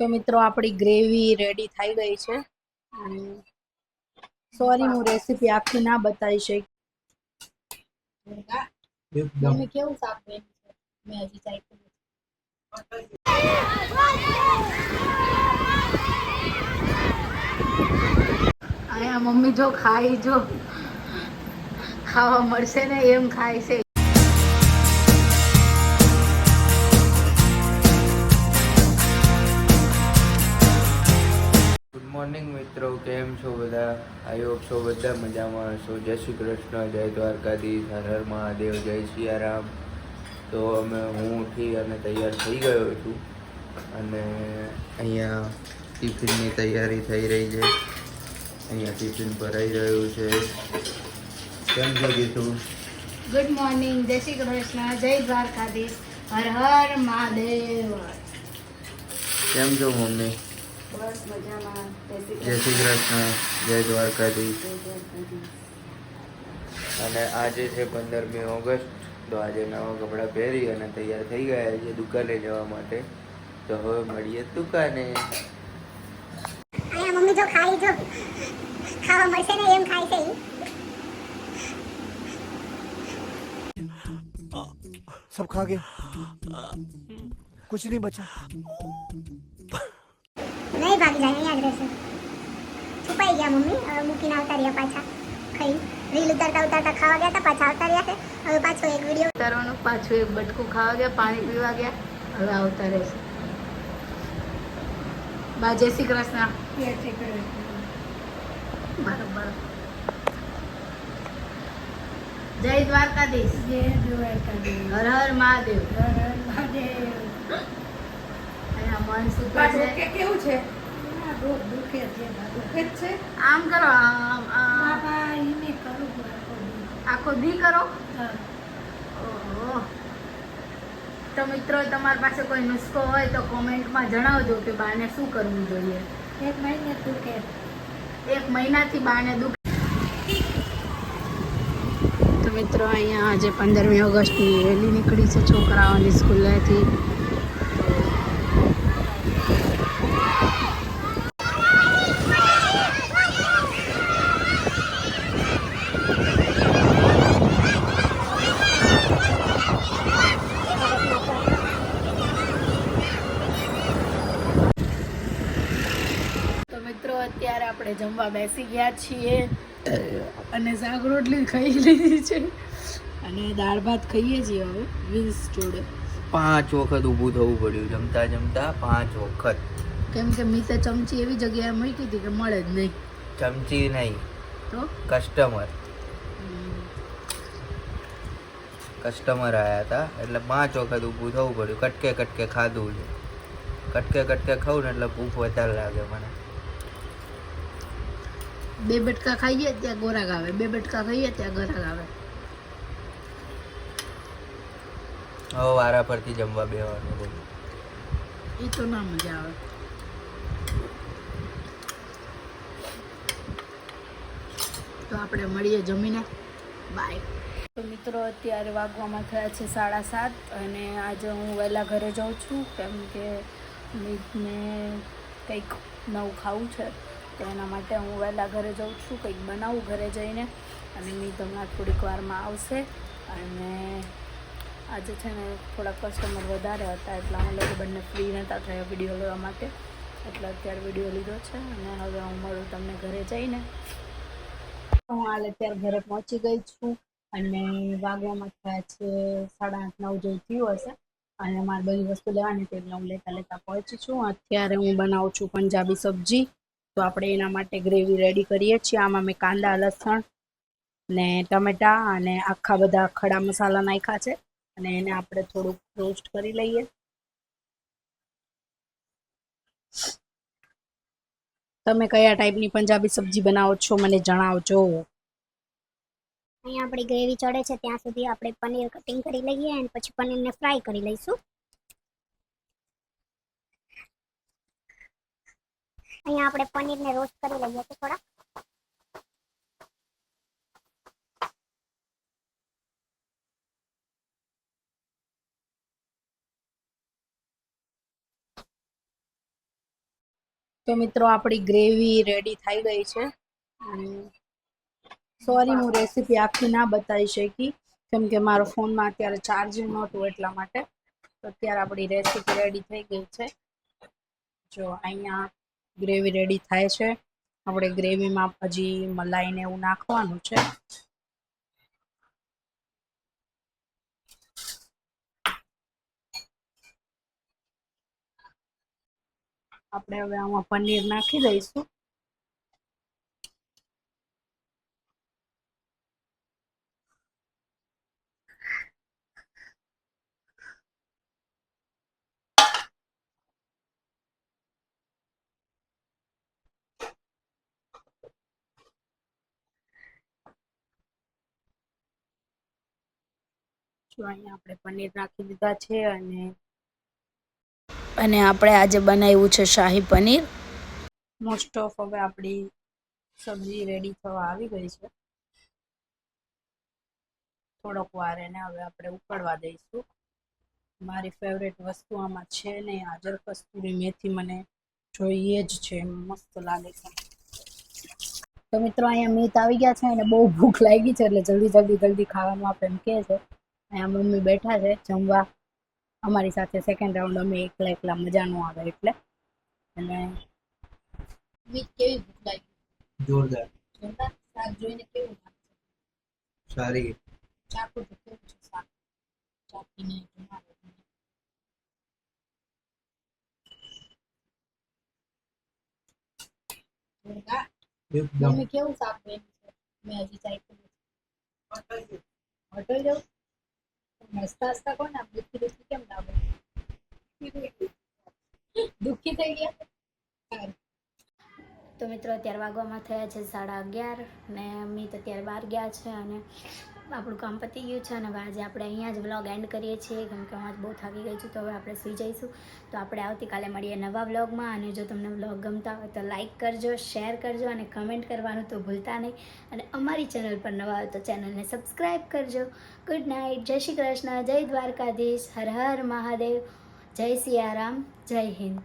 તો મિત્રો આપણી ગ્રેવી રેડી થઈ ગઈ છે. સોરી હું રેસીપી આખી ના બતાવી શકી. તમે કેવું શાક બન્યું છે? મેં હજી. અહીંયા મમ્મી જો ખાઈ જો. ખાવા મળશે ને એમ ખાય છે. મિત્રો કેમ છો બધા? આઈ હોપ છો બધા મજામાં છો જય શ્રી કૃષ્ણ જય દ્વારકાધીશ હર હર મહાદેવ જય સિયારામ તો અમે હું ઉઠી અને તૈયાર થઈ ગયો છું અને અહીંયા ટિફિનની તૈયારી થઈ રહી છે. અહીંયા ટિફિન ભરાઈ રહ્યું છે. કેમ છો ગીતું ગુડ મોર્નિંગ જય શ્રી કૃષ્ણ જય દ્વારકાધીશ હર હર મહાદેવ. કેમ છો મમ્મી? જય શ્રી કૃષ્ણ. જય દ્વારકાધીશ. અને આજે છે પંદરમી ઓગસ્ટ તો આજે નવા કપડાં પહેરી અને તૈયાર થઈ ગયા છે દુકાને જવા માટે. તો હવે મળીએ દુકાને. મમ્મી જો ખાઈ જો. ખાવા મળશે ને એમ ખાય છે સબ ખા ગયે કુછ નહીં બચા નહીં ભાગી જાય અહીંયા જ રહેશે છુપાઈ ગયા મમ્મી હવે મૂકીને આવતા રહ્યા પાછા. ખાઈ. રીલ ઉતારતા ઉતારતા ખાવા ગયા હતા પાછા આવતા રહ્યા છે. હવે પાછો એક વીડિયો ઉતારવાનો પાછું એક બટકું ખાવા ગયા પાણી પીવા ગયા હવે આવતા રહેશે. બા જય શ્રી કૃષ્ણ. બરોબર. જય દ્વારકાધીશ. જય દ્વારકાધીશ. હર હર મહાદેવ. હર હર મહાદેવ. મન સુખે છે. કેવું છે? દુખે છે દુખે જ છે. આમ કરો આમ આખો દી. કરો? ઓહો. તો મિત્રો તમારી પાસે કોઈ નુસ્ખો હોય તો કોમેન્ટમાં જણાવજો કે બાને શું કરવું જોઈએ. એક મહિને દુખે. એક મહિનાથી બાને દુખે. તો મિત્રો અહીંયા આજે પંદરમી ઓગસ્ટની રેલી નીકળી છે છોકરાઓની સ્કૂલેથી તો મિત્રો જમવા બેસી ગયા છીએ. અને શાક રોટલી ખાઈ લીધી છે. અને દાળ ભાત ખાઈએ છીએ હવે વીસ જોડે. પાંચ વખત ઊભું થવું પડ્યું જમતા જમતા પાંચ વખત. કેમ કે મી તો ચમચી એવી જગ્યાએ મૂકી હતી કે મળે જ નહીં. ચમચી નહીં. તો? કસ્ટમર. કસ્ટમર આવ્યા હતા એટલે પાંચ વખત ઊભું થવું પડ્યું. કટકે કટકે ખાધું છે. કટકે કટકે ખાઉં ને એટલે ભૂખ વધારે લાગે મને. બે બટકા ખાઈએ ત્યાં ગોરાક આવે. બે બટકા ખાઈએ ત્યાં ગોરાગ આવે. હવે વારા ફરતી જમવા બેવાનું એ તો ના મજા આવે. તો આપણે મળીએ જમીને. બાય તો મિત્રો અત્યારે વાગવામાં થયા છે સાડા સાત અને આજે હું વહેલા ઘરે જાઉં છું કેમ કે મીતને કંઈક નવું ખાવું છે. તો એના માટે હું વહેલા ઘરે જાઉં છું, કંઈક બનાવું ઘરે જઈને. અને મીત હમણાં થોડીક વારમાં આવશે. અને આજે છે ને થોડા કસ્ટમર વધારે હતા, એટલે અમે લોકો બંને ફ્રી નહોતા થયા વીડિયો લેવા માટે. એટલે અત્યારે વીડિયો લીધો છે અને હવે હું મળું તમને ઘરે જઈને. હું હાલ અત્યારે ઘરે પહોંચી ગઈ છું અને વાગવામાં થયા છે સાડા આઠ, નવ જેવું થયું હશે. અને મારે બધી વસ્તુ લેવાની હતી, એટલે હું લેતા લેતા પહોંચી છું. અત્યારે હું બનાવું છું પંજાબી સબ્જી. તો આપણે એના માટે ગ્રેવી રેડી કરીએ છીએ. આમાં મેં કાંદા, લસણ ને ટમેટા અને આખા બધા ખડા મસાલા નાખ્યા છે. અને એને આપણે થોડુંક રોસ્ટ કરી લઈએ. તમે કયા ટાઈપની પંજાબી સબ્જી બનાવો છો મને જણાવજો. અહીંયા આપણી ગ્રેવી ચડે છે. ત્યાં સુધી આપણે પનીર કટિંગ કરી લઈએ અને પછી પનીરને ફ્રાય કરી લઈશું. અહીંયા આપણે પનીરને રોસ્ટ કરી લઈએ છીએ થોડા. તો મિત્રો, આપણી ગ્રેવી રેડી થઈ ગઈ છે. સોરી હું રેસીપી આખી ના બતાવી શકી, કેમ કે મારો ફોનમાં અત્યારે ચાર્જિંગ નહોતું એટલા માટે. અત્યારે આપણી રેસીપી રેડી થઈ ગઈ છે. જો, અહીંયા ગ્રેવી રેડી થાય છે. આપણે ગ્રેવીમાં હજી મલાઈને એવું નાખવાનું છે. આપણે હવે આમાં પનીર નાખી દઈશું. અહીંયા આપણે પનીર નાખી દીધા છે અને અને આપણે આજે બનાવ્યું છે શાહી પનીર. મોસ્ટ ઓફ હવે આપણી સબ્જી રેડી થવા આવી ગઈ છે. થોડોક વાર એને હવે આપણે ઉકળવા દઈશું. મારી ફેવરેટ વસ્તુ આમાં છે ને હાજર કસ્તુરી મેથી મને જોઈએ જ છે, મસ્ત લાગે છે. તો મિત્રો અહીંયા મીત આવી ગયા છે અને બહુ ભૂખ લાગી છે એટલે જલ્દી જલ્દી જલ્દી ખાવાનું આપણે એમ કહે છે અહીંયા મમ્મી બેઠા છે જમવા. અમારી સાથે સેકન્ડ રાઉન્ડ અમે એકલા એકલા મજા ન આવે એટલે. અને મીત કેવી ભૂખ લાગી? જોરદાર. જોરદાર? શાક જોઈને કેવું લાગે? સારી. ચાકુ તો કેવું છે શાક? ચાકીને જમાડો જોરદાર? એકદમ. મમ્મી કેવું શાક બન્યું છે? મેં હજી ચાખ્યું નથી હોટલ જવું? હસતા હસતા કોણ આમ દુઃખી દુઃખી કેમ લાગે દુઃખી થઈ ગયા તો મિત્રો અત્યારે વાગવામાં થયા છે સાડા અગિયાર ને અમિત અત્યારે બહાર ગયા છે અને આપણું કામ પતી ગયું છે અને આજે આપણે અહીંયા જ વ્લોગ એન્ડ કરીએ છીએ. કેમ કે હું બહુ થાકી ગઈ છું, તો હવે આપણે સુઈ જઈશું. તો આપણે આવતીકાલે મળીએ નવા વ્લોગમાં અને જો તમને વ્લોગ ગમતા હોય તો લાઇક કરજો શેર કરજો અને કમેન્ટ કરવાનું તો ભૂલતા નહીં. અને અમારી ચેનલ પર નવા હોય તો ચેનલને સબસ્ક્રાઈબ કરજો. ગુડ નાઇટ જય શ્રી કૃષ્ણ. જય દ્વારકાધીશ. હર હર મહાદેવ. જય સિયારામ. જય હિન્દ.